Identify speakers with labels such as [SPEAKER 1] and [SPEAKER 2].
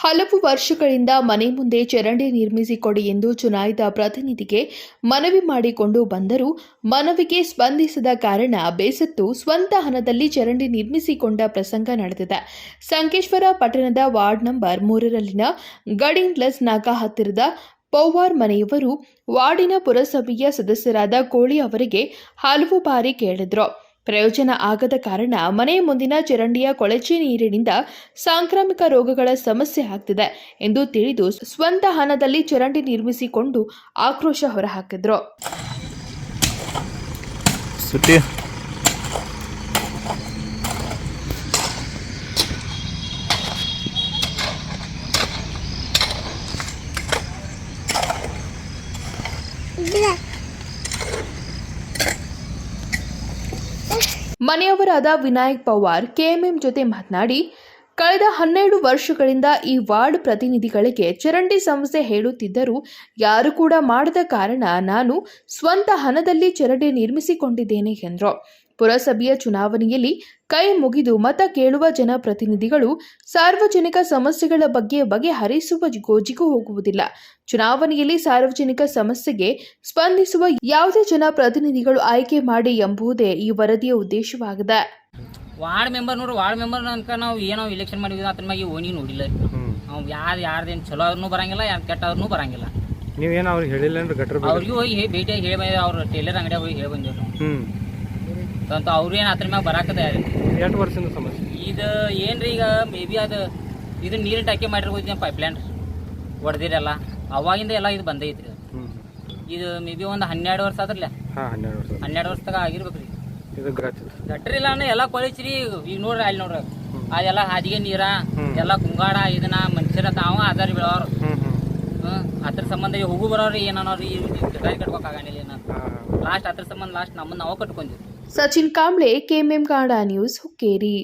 [SPEAKER 1] ಹಲವು ವರ್ಷಗಳಿಂದ ಮನೆ ಮುಂದೆ ಚರಂಡಿ ನಿರ್ಮಿಸಿಕೊಡಿ ಎಂದು ಚುನಾಯಿತ ಪ್ರತಿನಿಧಿಗೆ ಮನವಿ ಮಾಡಿಕೊಂಡು ಬಂದರೂ ಮನವಿಗೆ ಸ್ಪಂದಿಸದ ಕಾರಣ ಬೇಸತ್ತು ಸ್ವಂತ ಹಣದಲ್ಲಿ ಚರಂಡಿ ನಿರ್ಮಿಸಿಕೊಂಡ ಪ್ರಸಂಗ ನಡೆದಿದೆ. ಸಂಕೇಶ್ವರ ಪಟ್ಟಣದ ವಾರ್ಡ್ ನಂಬರ್ ಮೂರರಲ್ಲಿನ ಗಡಿಂಗ್ಲಸ್ ನಾಗಾ ಹತ್ತಿರದ ಪೌವಾರ್ ಮನೆಯವರು ವಾರ್ಡಿನ ಪುರಸಭೆಯ ಸದಸ್ಯರಾದ ಕೋಳಿ ಅವರಿಗೆ ಹಲವು ಬಾರಿ ಕೇಳಿದ್ರು. ಪ್ರಯೋಜನ ಆಗದ ಕಾರಣ ಮನೆ ಮುಂದಿನ ಚರಂಡಿಯ ಕೊಳಚೆ ನೀರಿನಿಂದ ಸಾಂಕ್ರಾಮಿಕ ರೋಗಗಳ ಸಮಸ್ಯೆ ಆಗ್ತಿದೆ ಎಂದು ತಿಳಿದು ಸ್ವಂತ ಹಣದಲ್ಲಿ ಚರಂಡಿ ನಿರ್ಮಿಸಿಕೊಂಡು ಆಕ್ರೋಶ ಹೊರಹಾಕಿದ್ರು.
[SPEAKER 2] ಸುಟ್ಟಿ
[SPEAKER 1] ಮನೆಯವರಾದ ವಿನಾಯಕ್ ಪವಾರ್, ಕೆಎಂಎಂ ಜೊತೆ ಮಾತನಾಡಿ, ಕಳೆದ ಹನ್ನೆರಡು ವರ್ಷಗಳಿಂದ ಈ ವಾರ್ಡ್ ಪ್ರತಿನಿಧಿಗಳಿಗೆ ಚರಂಡಿ ಸಮಸ್ಯೆ ಹೇಳುತ್ತಿದ್ದರೂ ಯಾರು ಕೂಡ ಮಾಡದ ಕಾರಣ ನಾನು ಸ್ವಂತ ಹಣದಲ್ಲಿ ಚರಂಡಿ ನಿರ್ಮಿಸಿಕೊಂಡಿದ್ದೇನೆ ಎಂದರು. ಪುರಸಭೆಯ ಚುನಾವಣೆಯಲ್ಲಿ ಕೈ ಮುಗಿದು ಮತ ಕೇಳುವ ಜನಪ್ರತಿನಿಧಿಗಳು ಸಾರ್ವಜನಿಕ ಸಮಸ್ಯೆಗಳ ಬಗ್ಗೆ ಬಗೆಹರಿಸುವ ಗೋಜಿಗೂ ಹೋಗುವುದಿಲ್ಲ. ಚುನಾವಣೆಯಲ್ಲಿ ಸಾರ್ವಜನಿಕ ಸಮಸ್ಯೆಗೆ ಸ್ಪಂದಿಸುವ ಯಾವುದೇ ಜನಪ್ರತಿನಿಧಿಗಳು ಆಯ್ಕೆ ಮಾಡಿ ಎಂಬುದೇ ಈ ವರದಿಯ ಉದ್ದೇಶವಾಗಿದೆ.
[SPEAKER 3] ವಾರ್ಡ್ ಮೆಂಬರ್ ನೋಡ್ರಿ ವಾರ್ಡ್ ಮೆಂಬರ್ ಅನ್ಕ ನಾವು ಏನೋ ಇಲೆಕ್ಷನ್ ಮಾಡಿದ್ವಿ ಅದ್ರ ಮ್ಯಾಗೆ ಓನಿ ನೋಡಿಲ್ಲ. ಅವ್ನು ಯಾರು ಯಾರ್ದೇನು ಚಲೋ ಅವ್ರನ್ನೂ ಬರಂಗಿಲ್ಲ ಯಾರು ಕೆಟ್ಟವ್ರನ್ನೂ ಬರಂಗಿಲ್ಲ.
[SPEAKER 2] ನೀವೇನು ಅವ್ರಿಗೆ ಹೇಳಿಲ್ಲ ಅಂದ್ರೆ ಗಟ್ರ
[SPEAKER 3] ಅವ್ರಿಗೂ ಹೋಗಿ ಭೇಟಿಯಾಗಿ ಹೇಳಿ ಅವ್ರ ಅವ್ರು ಟೇಲರ್ ಅಂಗಡಿಯಾಗ ಹೋಗಿ ಹೇಳಿ ಬಂದಿವ್ರು
[SPEAKER 2] ಹ್ಞೂ
[SPEAKER 3] ಅಂತ ಅವ್ರು ಏನು ಅದ್ರ ಮ್ಯಾಗ ಬರಾಕದ
[SPEAKER 2] ಎಷ್ಟು ವರ್ಷದಿಂದ ಸಮಸ್ಯೆ
[SPEAKER 3] ಇದು ಏನ್ರಿ ಈಗ ಮೇ ಬಿ ಅದು ಇದು ನೀರಿನ ಟಾಕಿ ಮಾಡಿರ್ಬೋದು ಪೈಪ್ಲೈನ್ ಹೊಡೆದಿರಲ್ಲ ಅವಾಗಿಂದ ಎಲ್ಲ ಇದು ಬಂದೈತ್ರಿ ಇದು ಮೇ ಬಿ ಒಂದು ಹನ್ನೆರಡು ವರ್ಷ ಆದ್ರಲ್ಲ
[SPEAKER 2] ಹನ್ನೆರಡು ವರ್ಷ
[SPEAKER 3] ತಗ ವರ್ಷದಾಗ ಆಗಿರ್ಬೇಕ್ರಿ
[SPEAKER 2] ಇದು ಗಚ್ಚಿದೆ
[SPEAKER 3] ಗಟ್ರಿ ಇಲ್ಲ ಅಂದ್ರೆ ಎಲ್ಲ ಕೊಳಿಚ್ರಿ ಈಗ ನೋಡ್ರಿ ಅಲ್ಲಿ ನೋಡ್ರಿ. ಅದೆಲ್ಲ ಹಾದಿಗೆ ನೀರ ಎಲ್ಲಾ ಕುಂಗಾಡ ಇದನ್ನ ಮನುಷ್ಯರ ತಾವ ಆಧಾರ ಬೀಳೋರು ಹ್ಮ್ ಅದ್ರ ಸಂಬಂಧ ಹೋಗು ಬರೋರು ಏನನ್ನೋರು ಕಟ್ಬೇಕಾಗಂಗಿಲ್ಲ ಏನ ಲಾಸ್ಟ್ ಅದ್ರ ಸಂಬಂಧ ಲಾಸ್ಟ್ ನಮ್ಮನ್ನ ನಾವು ಕಟ್ಕೊಂಡ್ವಿ
[SPEAKER 1] ಸಚಿನ್ ಕಾಂಬ್ಳೆ ಕೆಎಂಎಂ ಕಾಂಡ ನ್ಯೂಸ್ ಹುಕ್ಕೇರಿ